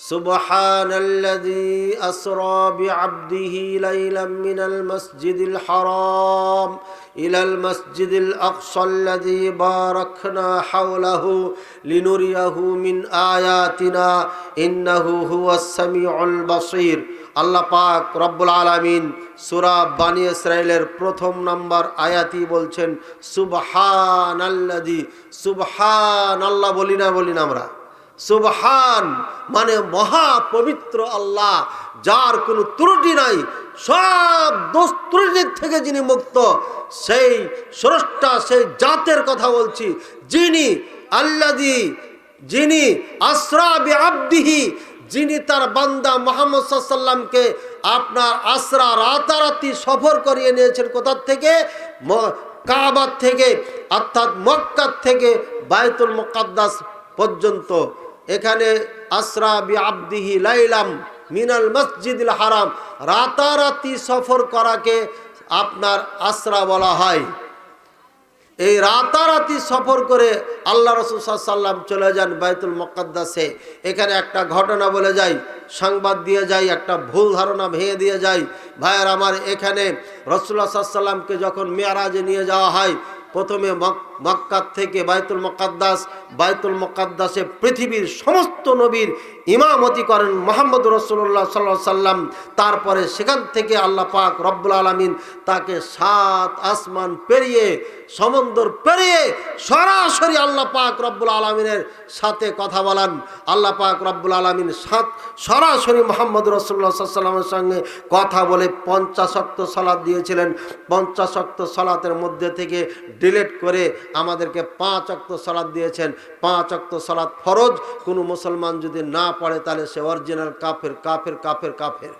سبحان الذي أسرى بعبده ليلا من المسجد الحرام إلى المسجد الأقصى الذي باركنا حوله لنريه من آياتنا إنه هو السميع البصير আল্লাহ পাক রব্বুল আলামিন সূরা বানি ইসরাইলের প্রথম নম্বর আয়াতি বলছেন সুবহান আল্লাদি সুবহান আল্লাহ বলি না বলি না আমরা সুবহান মানে মহা পবিত্র আল্লাহ, যার কোনো ত্রুটি নাই, সব দোষ ত্রুটির থেকে যিনি মুক্ত, সেই স্রষ্টা, সেই জাতের কথা বলছি, যিনি আল্লাদি যিনি আশ্রাবি আব্দিহি যিনি তার বান্দা মোহাম্মদ সাল্লামকে আপনার আশ্রা রাতারাতি সফর করিয়ে নিয়েছেন কোথার থেকে? কাবার থেকে, অর্থাৎ মক্কার থেকে বায়তুল মুকাদ্দাস পর্যন্ত। এখানে আশ্রা বি আব্দিহি লাইলাম মিনাল মসজিদুল হারাম। রাতারাতি সফর করাকে আপনার আশ্রা বলা হয়। এই রাতারাতি সফর করে আল্লাহ রসুল সাল্লাম চলে যান বাইতুল মকাদ্দাসে। এখানে একটা ঘটনা বলে যাই সংবাদ দিয়ে যাই একটা ভুল ধারণা ভেঙে দিয়ে যাই ভাইয়ের আমার এখানে রসুল্লাহ সাল্লামকে যখন মেয়ারাজে নিয়ে যাওয়া হয়, প্রথমে মক্কার থেকে বায়তুল মকাদ্দাস বায়তুল মকাদ্দাসে পৃথিবীর সমস্ত নবীর ইমামতি করেন মোহাম্মদ রসুল্লাহ সাল্লাহ সাল্লাম তারপরে সেখান থেকে আল্লাহ পাক রব্বুল আলমিন তাকে সাত আসমান পেরিয়ে, সমন্দর পেরিয়ে সরাসরি আল্লাহ পাক রব্বুল আলমিনের সাথে কথা বলান। আল্লাহ পাক রব্বুল আলমিন সাত সরাসরি মোহাম্মদ রসুল্লাহ সাল্লামের সঙ্গে কথা বলে পঞ্চাশক্ত সালাদ দিয়েছিলেন। পঞ্চাশক্ত সালাতের মধ্যে থেকে ডিলেট করে আমাদেরকে পাঁচ অক্ত সালাদ দিয়েছেন। পাঁচ অক্ত সালাদ ফরজ। কোনো মুসলমান যদি না পড়ে, তাহলে সে অরিজিনাল কাফের কাফের কাফের কাফের।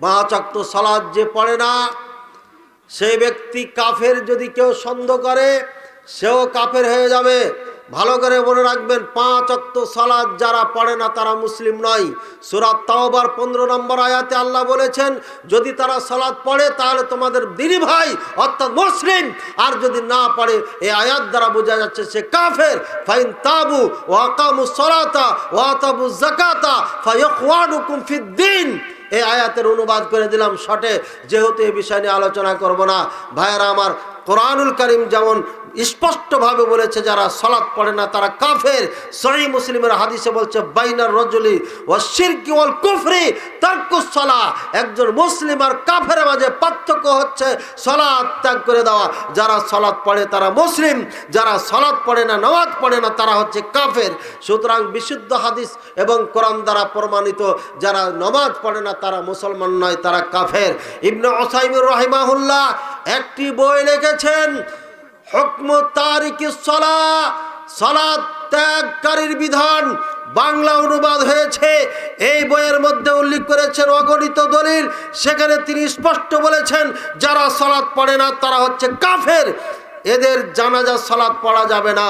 পাঁচ অক্ত সালাদ যে পড়ে না, সেই ব্যক্তি কাফের যদি কেউ সন্দেহ করে, সেও কাফের হয়ে যাবে। ভালো করে মনে রাখবেন, পাঁচ অক্ত সালাদ যারা পড়ে না তারা মুসলিম নয়। সুরাত তাওবার পনেরো নম্বর আয়াতে আল্লাহ বলেছেন, যদি তারা সালাদ পড়ে তাহলে তোমাদের দিনী ভাই অর্থাৎ মুসলিম, আর যদি না পড়ে, এই আয়াত দ্বারা বোঝা যাচ্ছে সে কাফের। ফাইন তাবু ওয়াকামু সলাতা ওয়াতাবু জাকাতা ফায়াকুয়ানুকুম ফিদ্দিন। এই আয়াতের অনুবাদ করে দিলাম শটে, যেহেতু এই বিষয় নিয়ে আলোচনা করব না। ভাইয়েরা আমার কোরআনুল করিম যেমন স্পষ্টভাবে বলেছে, যারা সলাৎ পড়ে না, তারা কাফের। সহি মুসলিমের হাদিসে বলছে বাইনার রজলি ও শিরকি ওয়াল কুফরি তারকুসলা একজন মুসলিম আর কাফের মাঝে পার্থক্য হচ্ছে সলাৎ ত্যাগ করে দেওয়া। যারা সলাৎ পড়ে তারা মুসলিম, যারা সলাৎ পড়ে না, নামাজ পড়ে না, তারা হচ্ছে কাফের। সুতরাং বিশুদ্ধ হাদিস এবং কোরআন দ্বারা প্রমাণিত, যারা নমাজ পড়ে না, তারা মুসলমান নয়, তারা কাফের। ইবনে ওসাইমুর রহিমাহুল্লাহ একটি বই লিখেছেন হুকম তারিকি সলা সলাদ ত্যাগকারীর বিধান। বাংলা অনুবাদ হয়েছে, এই বইয়ের মধ্যে উল্লেখ করেছেন অগণিত দলিল। সেখানে তিনি স্পষ্ট বলেছেন, যারা সলাদ পড়ে না, তারা হচ্ছে কাফের। এদের জানাজা সলাদ পড়া যাবে না।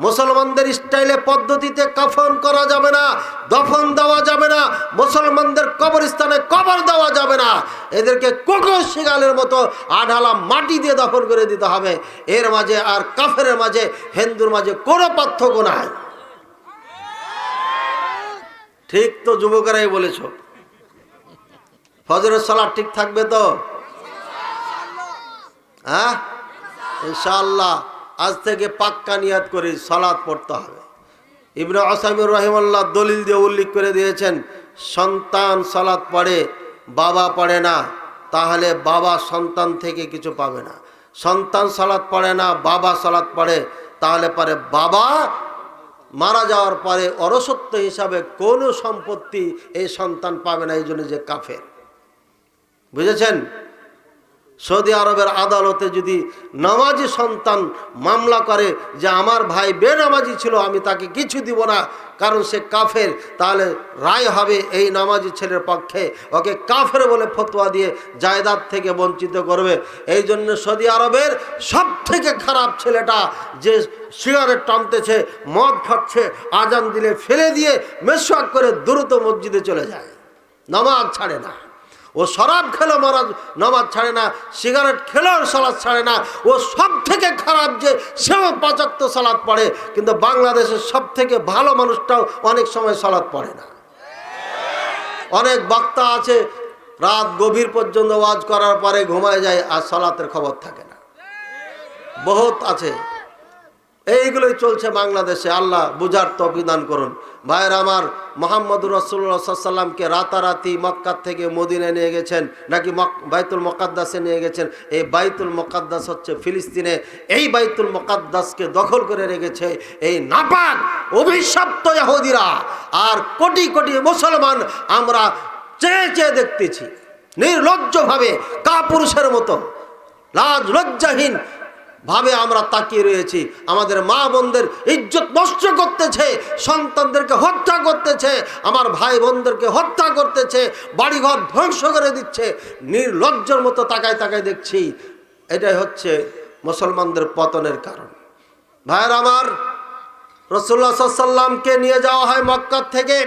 মুসলমানদের স্টাইলে, পদ্ধতিতে কাফন করা যাবে না, দফন দেওয়া যাবে না, মুসলমানদের কবরস্থানে কবর দেওয়া যাবে না। এদেরকে কুকুর শিগালের মতো আঢালা মাটি দিয়ে দফন করে দিতে হবে। এর মাঝে আর কাফের মাঝে, হিন্দুর মাঝে কোনো পার্থক্য নাই। ঠিক তো যুবকেরাই বলেছ। ফজরের সালাদ ঠিক থাকবে তো? হ্যাঁ? ইনশাআল্লাহ। আজ থেকে পাক্কা নিয়াত করে সালাদ পড়তে হবে। ইবনে আসামির রহিমাল্লাহ দলিল দিয়ে উল্লেখ করে দিয়েছেন, সন্তান সালাদ পড়ে, বাবা পড়ে না, তাহলে বাবা সন্তান থেকে কিছু পাবে না। সন্তান সালাদ পড়ে না, বাবা সালাদ পড়ে, তাহলে পরে বাবা মারা যাওয়ার পরে অরসত্ব হিসাবে কোনো সম্পত্তি এই সন্তান পাবে না, এই জন্য যে কাফের। বুঝেছেন? সৌদি আরবের আদালতে যদি নামাজি সন্তান মামলা করে যে আমার ভাই বেনামাজি ছিল, আমি তাকে কিছু দিব না, কারণ সে কাফের, তাহলে রায় হবে এই নামাজি ছেলের পক্ষে। ওকে কাফের বলে ফতোয়া দিয়ে জায়দাদ থেকে বঞ্চিত করবে। এই জন্য সৌদি আরবের সব থেকে খারাপ ছেলেটা যে সিগারেট টানতেছে, মদ খাচ্ছে, আজান দিলে ফেলে দিয়ে মেসওয়াক করে দ্রুত মসজিদে চলে যায়। নামাজ ছাড়ে না। ও শরাব খেলো মরাজ নামাজ ছাড়ে না, সিগারেট খেলেও সালাদ ছাড়ে না। ও সব থেকে খারাপ যে সেও পাঁচাত্ত সালাদ পড়ে, কিন্তু বাংলাদেশের সব থেকে ভালো মানুষটাও অনেক সময় সালাদ পড়ে না। অনেক বক্তা আছে, রাত গভীর পর্যন্ত ওয়াজ করার পরে ঘুমায় যায় আর সালাতের খবর থাকে না। বহুত আছে। এইগুলোই চলছে বাংলাদেশে। আল্লাহ বুঝার তবিদান করুন। ভাইয়ের আমার, মোহাম্মদুর রসুল্লাহ সাল্লামকে রাতারাতি মক্কার থেকে মদিনায় নিয়ে গেছেন, নাকি বাইতুল মকাদ্দাসে নিয়ে গেছেন, এই বাইতুল মকাদ্দাস হচ্ছে ফিলিস্তিনে। এই বাইতুল মকাদ্দাসকে দখল করে রেখেছে এই নাপাক, অভিশপ্ত ইহুদিরা। আর কোটি কোটি মুসলমান আমরা চেয়ে চেয়ে দেখতেছি। নির্লজ্জভাবে কাপুরুষের মতো লাজ লজ্জাহীন ভাবে আমরা তাকিয়ে রয়েছি। আমাদের মা বোনদের ইজ্জত নষ্ট করতেছে, সন্তানদেরকে হত্যা করতেছে, আমার ভাই বোনদেরকে হত্যা করতেছে, বাড়িঘর ধ্বংস করে দিচ্ছে। নির্লজ্জর মতো তাকায় তাকায় দেখছি, এটাই হচ্ছে মুসলমানদের পতনের কারণ। ভাইয়ের আমার রসুল্লা সাল্লামকে নিয়ে যাওয়া হয় মক্কার থেকে।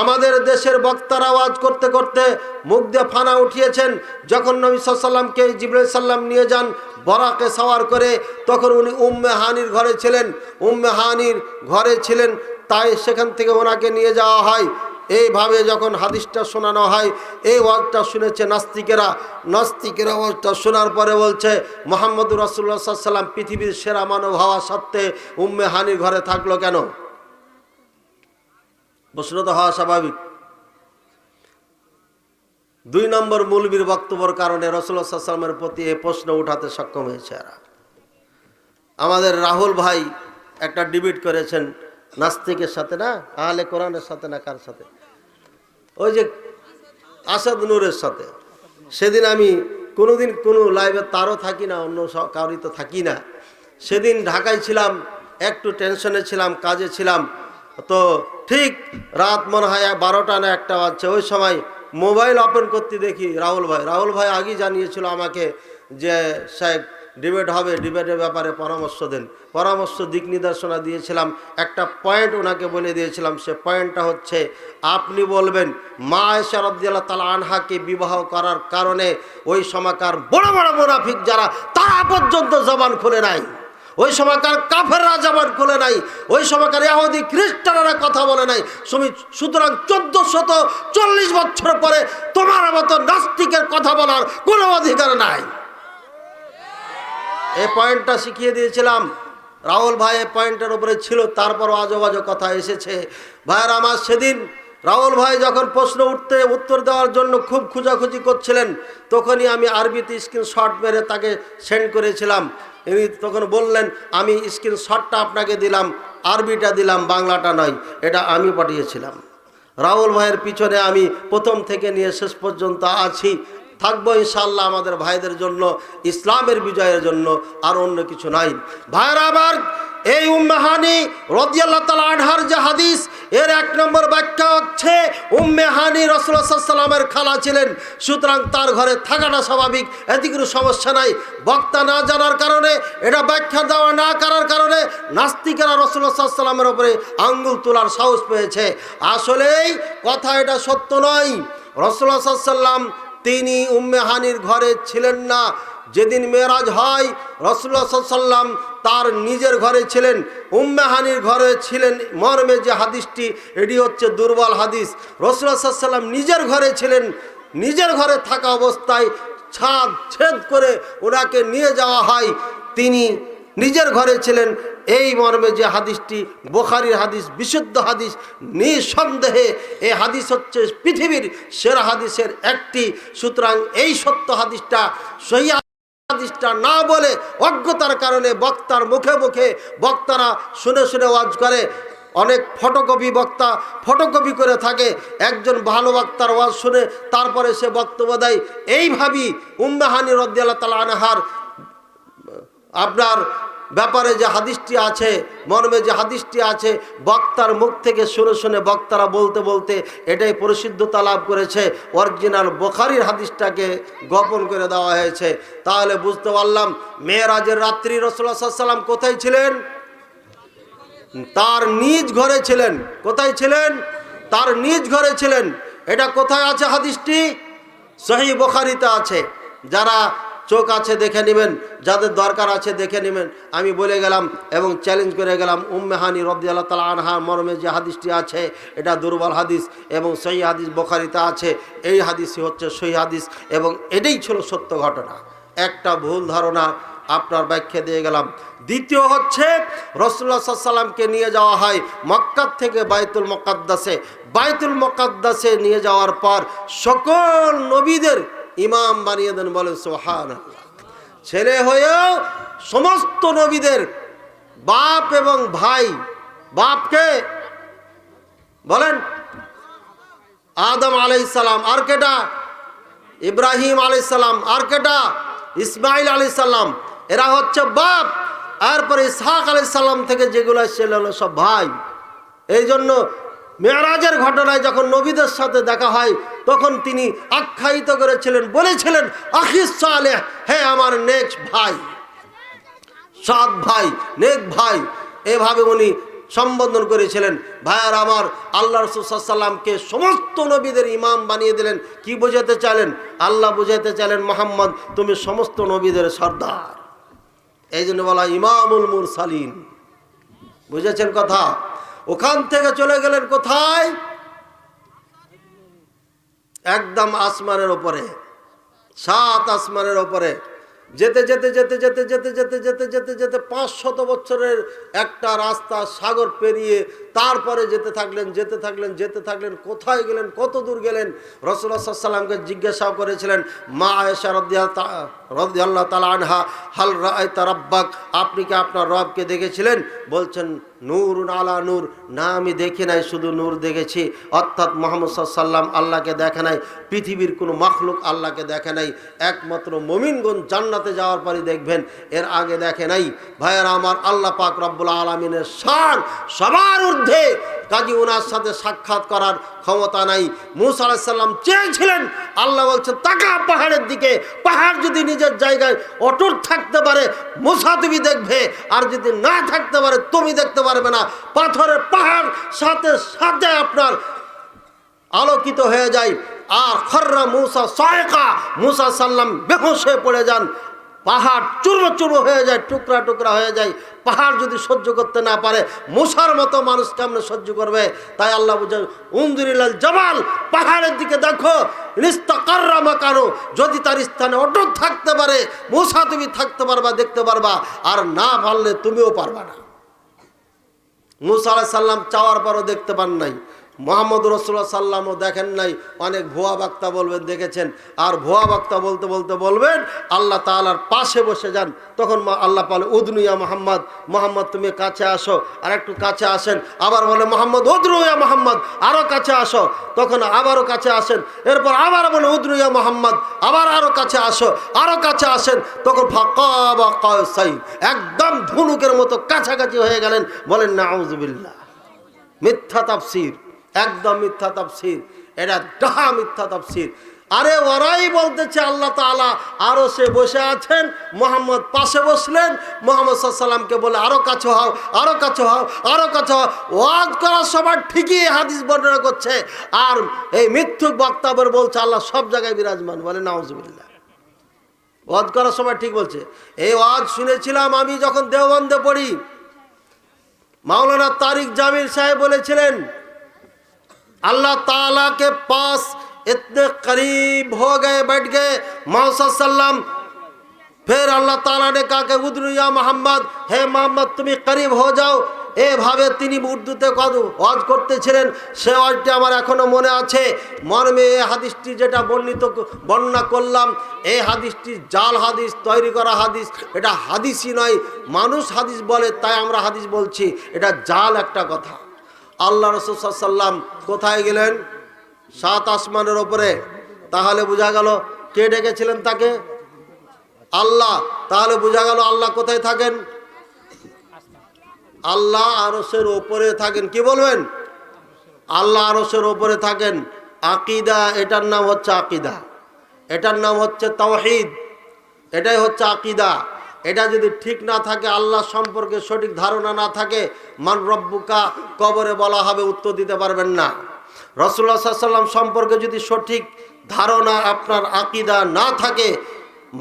আমাদের দেশের বক্তারা আওয়াজ করতে করতে মুখ দিয়ে ফানা উঠিয়েছেন। যখন নবী সাল্লামকে জিবরুল সাল্লাম নিয়ে যান, বরাকে সাওয়ার করে, তখন উনি উম্মে হানির ঘরে ছিলেন। উম্মে হানির ঘরে ছিলেন, তাই সেখান থেকে ওনাকে নিয়ে যাওয়া হয়। এইভাবে যখন হাদিসটা শোনানো হয়, এই ওয়াজটা শুনেছে নাস্তিকেরা। নাস্তিকেরা ওয়াজটা শোনার পরে বলছে, মোহাম্মদুর রাসুল্লাহ সাল্লাম পৃথিবীর সেরা মানব হওয়া সত্ত্বে উম্মে হানির ঘরে থাকল কেন? প্রশ্ন তো হওয়া স্বাভাবিক। দুই নম্বর মৌলবীর বক্তব্যর কারণে সাল্লামের প্রতি এ প্রশ্ন উঠাতে সক্ষম হয়েছে এরা। আমাদের রাহুল ভাই একটা ডিবিট করেছেন, নাস্তিকের সাথে না, আহলে কোরআনের সাথে না কার সাথে? ওই যে আসাদ নূরের সাথে। সেদিন আমি কোনোদিন কোনো লাইভে তারও থাকি না, অন্য কারোরই তো থাকি না। সেদিন ঢাকায় ছিলাম, একটু টেনশনে ছিলাম, কাজে ছিলাম। তো ঠিক রাত মনে হয় বারোটা না একটা বাজছে। ওই সময় মোবাইল ওপেন করতে দেখি রাহুল ভাই। রাহুল ভাই আগেই জানিয়েছিল আমাকে যে, সাহেব, ডিবেট হবে। ডিবেটের ব্যাপারে পরামর্শ দেন। পরামর্শ, দিক নির্দেশনা দিয়েছিলাম। একটা পয়েন্ট ওনাকে বলে দিয়েছিলাম। সে পয়েন্টটা হচ্ছে, আপনি বলবেন, মা এসারদ্দাল্লাহ তালা আনহাকে বিবাহ করার কারণে ওই সমাকার বড় বড় মোনাফিক যারা, তারা পর্যন্ত জবান খুলে নাই। ওই সময়কার কাফেররা জবান খুলে নাই, ওই সময়কার ইহুদি খ্রিস্টানরা কথা বলে নাই। সুমি সুতরাং চোদ্দ শত চল্লিশ বছর পরে তোমার মতো নাস্তিকের কথা বলার কোনো অধিকার নাই। এই পয়েন্টটা শিখিয়ে দিয়েছিলাম। রাহুল ভাই এই পয়েন্টের উপরে ছিল তারপর আজো বাজো কথা এসেছে। ভাইয়ের, আমার সেদিন রাহুল ভাই যখন প্রশ্ন উঠতে, উত্তর দেওয়ার জন্য খুব খোঁজাখুঁজি করছিলেন, তখনই আমি আরবিতে স্ক্রিন শট মেরে তাকে সেন্ড করেছিলাম। ইনি তখন বললেন, আমি স্ক্রিন শটটা আপনাকে দিলাম, আরবিটা দিলাম, বাংলাটা নয়, এটা আমি পাঠিয়েছিলাম। রাহুল ভাইয়ের পিছনে আমি প্রথম থেকে নিয়ে শেষ পর্যন্ত আছি। থাকব ইনশাল্লাহ আমাদের ভাইদের জন্য, ইসলামের বিজয়ের জন্য, আর অন্য কিছু নাই ভাইরা আবার এই উম্মেহানি রদিয়াল্লাহ তালা আনহার যে হাদিস, এর এক নম্বর ব্যাখ্যা হচ্ছে উম্মেহানি রসুল্লাহামের খালা ছিলেন, সুতরাং তার ঘরে থাকাটা স্বাভাবিক এতে কোনো সমস্যা নাই। বক্তা না জানার কারণে, এটা ব্যাখ্যা দেওয়া না করার কারণে নাস্তিকেরা রসুল্লাহ সাল্লামের ওপরে আঙ্গুল তোলার সাহস পেয়েছে। আসলেই কথা এটা সত্য নয়। রসুল্লাহ সাল্লাম তিনি উম্মেহানির ঘরে ছিলেন না। যেদিন মেয়েরাজ হয় রসুল্লাহ সাল্লাম তার নিজের ঘরে ছিলেন উম্মেহানির ঘরে ছিলেন। মর্মে যে হাদিসটি, এটি হচ্ছে দুর্বল হাদিস। রসুল্লাহ সাল্লাম নিজের ঘরে ছিলেন, নিজের ঘরে থাকা অবস্থায় ছাদ ছেদ করে ওনাকে নিয়ে যাওয়া হয়। তিনি নিজের ঘরে ছিলেন। এই মর্মে যে হাদিসটি, বোখারির হাদিস, বিশুদ্ধ হাদিস, নিঃসন্দেহে এই হাদিস হচ্ছে পৃথিবীর সেরা হাদিসের একটি। সুতরাং এই সত্য হাদিসটা সহি হাদিসটা না বলে অজ্ঞতার কারণে বক্তার মুখে মুখে বক্তারা শুনে শুনে ওয়াজ করে। অনেক ফটোকপি বক্তা ফটোকপি করে থাকে। একজন ভালো বক্তার ওয়াজ শুনে তারপরে সে বক্তব্য দেয়। এইভাবেই উম্মাহানি রদ্দাল্লাহ তালা আনহার আপনার ব্যাপারে যে হাদিসটি আছে, মর্মে যে হাদিসটি আছে, বক্তার মুখ থেকে শুনে শুনে বক্তারা বলতে বলতে এটাই প্রসিদ্ধতা লাভ করেছে। অরিজিনাল বোখারির হাদিসটাকে গোপন করে দেওয়া হয়েছে। তাহলে বুঝতে পারলাম, মেয়েরাজের রাত্রি রসুল্লাহ সাল্লাম কোথায় ছিলেন? তার নিজ ঘরে ছিলেন। কোথায় ছিলেন? তার নিজ ঘরে ছিলেন। এটা কোথায় আছে হাদিসটি? সহি বোখারিতে আছে। যারা চোখ আছে দেখে নেবেন, যাদের দরকার আছে দেখে নেবেন। আমি বলে গেলাম এবং চ্যালেঞ্জ করে গেলাম উম্মেহানি রব্দি আল্লাহ তালা আনহা মর্মে যে হাদিসটি আছে, এটা দুর্বল হাদিস এবং সহি হাদিস বোখারিতে আছে। এই হাদিসই হচ্ছে সহি হাদিস এবং এটাই ছিল সত্য ঘটনা। একটা ভুল ধারণা আপনার ব্যাখ্যা দিয়ে গেলাম। দ্বিতীয় হচ্ছে রসুল্লা সাল্লামকে নিয়ে যাওয়া হয় মক্কার থেকে বাইতুল মকাদ্দাসে। বাইতুল মকাদ্দাসে নিয়ে যাওয়ার পর সকল নবীদের ইমাম বানিয়ে দেন বলে সোহান ছেলে হয়েও সমস্ত নবীদের বাপ এবং ভাই, বাপকে বলেন, আদম আলাইসালাম আর কেটা, ইব্রাহিম আলাইসাল্লাম আর কেটা ইসমাইল আলাইসাল্লাম এরা হচ্ছে বাপ। এরপরে ইসহাক আলাইসাল্লাম থেকে যেগুলো ছেলে হলো সব ভাই। এই জন্য মেয়ারাজের ঘটনায় যখন নবীদের সাথে দেখা হয়, তখন তিনি আখ্যায়িত করেছিলেন, বলেছিলেন আখিস সালেহ, হে আমার নেক্সট ভাই সৎ ভাই, নেক ভাই। এভাবে উনি সম্বোধন করেছিলেন। ভাইয়ার আমার, আল্লাহ রসুল্লামকে সমস্ত নবীদের ইমাম বানিয়ে দিলেন। কি বোঝাতে চাইলেন? আল্লাহ বুঝাতে চাইলেন, মোহাম্মদ, তুমি সমস্ত নবীদের সর্দার। এই জন্য বলা ইমামুল মুরসালিন। বুঝেছেন কথা? ওখান থেকে চলে গেলেন কোথায়? একদম আসমানের ওপরে। সাত আসমানের ওপরে। যেতে যেতে যেতে যেতে যেতে যেতে যেতে যেতে যেতে পাঁচ শত বছরের একটা রাস্তা সাগর পেরিয়ে তারপরে যেতে থাকলেন যেতে থাকলেন যেতে থাকলেন, কোথায় গেলেন, কত দূর গেলেন? রসুল্লাহ সাল্লামকে জিজ্ঞাসাও করেছিলেন, মা আয়েশা রদিয়া রদি আল্লাহ তালা আনহা, হাল রায় তারাব্বাক আপনি কি আপনার রবকে দেখেছিলেন? বলছেন নূর আলা নূর। না আমি দেখি নাই, শুধু নূর দেখেছি। অর্থাৎ মোহাম্মদ সাল্লাম আল্লাহকে দেখে নাই, পৃথিবীর কোনো মখলুক আল্লাহকে দেখে নাই। একমাত্র মমিনগঞ্জ জান্নাতে যাওয়ার পরই দেখবেন, এর আগে দেখে নাই। ভাইয়েরা, আমার আল্লাহ পাক রব্বুল আলমিনের শান সবার ঊর্ধ্বে কাজী ওনার সাথে সাক্ষাৎ করার ক্ষমতা নাই, মুসা চেয়েছিলেন, আল্লাহ বলছেন, তাকা পাহাড়ের দিকে, পাহাড় যদি নিজের জায়গায় অটুট থাকতে পারে, মুসা তুমি দেখবে, আর যদি না থাকতে পারে, তুমি দেখতে পারবে না। পাথরের পাহাড় সাথে সাথে আপনার আলোকিত হয়ে যায়। আর খর্রা মুসা সয়কা, মুসা সাল্লাম বেহস হয়ে পড়ে যান। পাহাড় চূর্ণ চূর্ণ হয়ে যায়, টুকরা টুকরা হয়ে যায়। পাহাড় যদি সহ্য করতে না পারে মুসার মতো মানুষ কেমন সহ্য করবে? তাই আল্লাহ বুঝে উন্দুরিলাল জামাল পাহাড়ের দিকে দেখো। নিস্তাকাররা মাকানো, যদি তার স্থানে অটক থাকতে পারে মুসা তুমি থাকতে পারবা, দেখতে পারবা। আর না পারলে তুমিও পারবা না। মুসা আলাহ সাল্লাম চাওয়ার পরও দেখতে পান নাই। মোহাম্মদ রসুল্লাহ সাল্লামও দেখেন নাই, অনেক ভুয়া বাক্তা বলবেন, দেখেছেন। আর ভুয়া বাক্তা বলতে বলতে বলবেন, আল্লাহ তালার পাশে বসে যান। তখন আল্লাহ পালে উদনুয়া মোহাম্মদ মোহাম্মদ তুমি কাছে আসো, আর একটু কাছে আসেন। আবার বলে, মোহাম্মদ উদনুয়া মোহাম্মদ আরও কাছে আসো। তখন আবারও কাছে আসেন। এরপর আবার বলে উদনুয়া মোহাম্মদ, আবার আরও কাছে আসো আরও কাছে আসেন। তখন ফাঁকা একদম ধনুকের মতো কাছাকাছি হয়ে গেলেন। বলেন না আউজুবিল্লাহ মিথ্যা তাফসির একদম মিথ্যা তাফসির। এটা ডাহা মিথ্যা তাফসির। আরে ওরাই বলতেছে আল্লাহ তাআলা, আরও সে বসে আছেন, মোহাম্মদ পাশে বসলেন, মোহাম্মদ সাল্লামকে বলে, আরও কাছে হও, আরও কাছে হও, আরও কাছে হও। ওয়াজ করার সবার ঠিকই হাদিস বর্ণনা করছে। আর এই মিথ্যুক বক্তব্যের বলছে, আল্লাহ সব জায়গায় বিরাজমান। বলে, নাউজুবিল্লাহ। ওয়াজ করার সময় ঠিক বলছে। এই ওয়াজ শুনেছিলাম আমি যখন দেওবন্দে পড়ি। মাওলানা তারিক জামিল সাহেব বলেছিলেন अल्लाह ताला के पास इतने करीब हो गए बैठ गए मोहम्मद फिर अल्लाह ताला ने कहा कि उदरु या मोहम्मद हे मोहम्मद তুমি করিব হো যাও এভাবে তিনি উর্দুতে কত ওয়াজ করতেছিলেন সে ওয়াজটি আমার এখনো মনে আছে মর্মে এই হাদিসটি যেটা বর্ণিত বর্ণনা করলাম এই হাদিসটি জাল হাদিস তৈরি করা হাদিস এটা হাদিসই নয় মানুষ হাদিস বলে তাই আমরা হাদিস বলছি এটা জাল একটা কথা আল্লাহ রসুল সাল্লাম কোথায় গেলেন? সাত আসমানের ওপরে। তাহলে বোঝা গেল কে ডেকেছিলেন তাকে? আল্লাহ। তাহলে বোঝা গেল আল্লাহ কোথায় থাকেন? আল্লাহ আরসের ওপরে থাকেন। কি বলবেন? আল্লাহ আরসের ওপরে থাকেন। আকিদা, এটার নাম হচ্ছে আকিদা। এটার নাম হচ্ছে তাওহিদ। এটাই হচ্ছে আকিদা। এটা যদি ঠিক না থাকে আল্লাহ সম্পর্কে সঠিক ধারণা না থাকে, মান রব্বুকা কবরে বলা হবে, উত্তর দিতে পারবেন না। রসুল্লাহ সাল্লাম সম্পর্কে যদি সঠিক ধারণা আপনার আকিদা না থাকে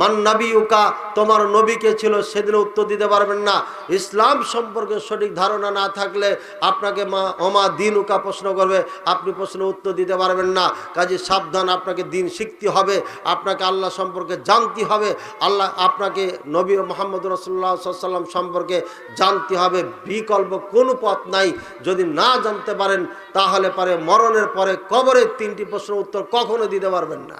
মান নাবিউকা তোমার নবীকে ছিল সেদিন উত্তর দিতে পারবেন না। ইসলাম সম্পর্কে সঠিক ধারণা না থাকলে আপনাকে মা অমা দিন উকা প্রশ্ন করবে, আপনি প্রশ্ন উত্তর দিতে পারবেন না। কাজে সাবধান, আপনাকে দিন শিখতে হবে, আপনাকে আল্লাহ সম্পর্কে জানতে হবে, আল্লাহ আপনাকে নবী মোহাম্মদ রসুল্লাহ সাল্লাম সম্পর্কে জানতে হবে। বিকল্প কোনো পথ নাই। যদি না জানতে পারেন, তাহলে পারে মরণের পরে কবরের তিনটি প্রশ্ন উত্তর কখনো দিতে পারবেন না।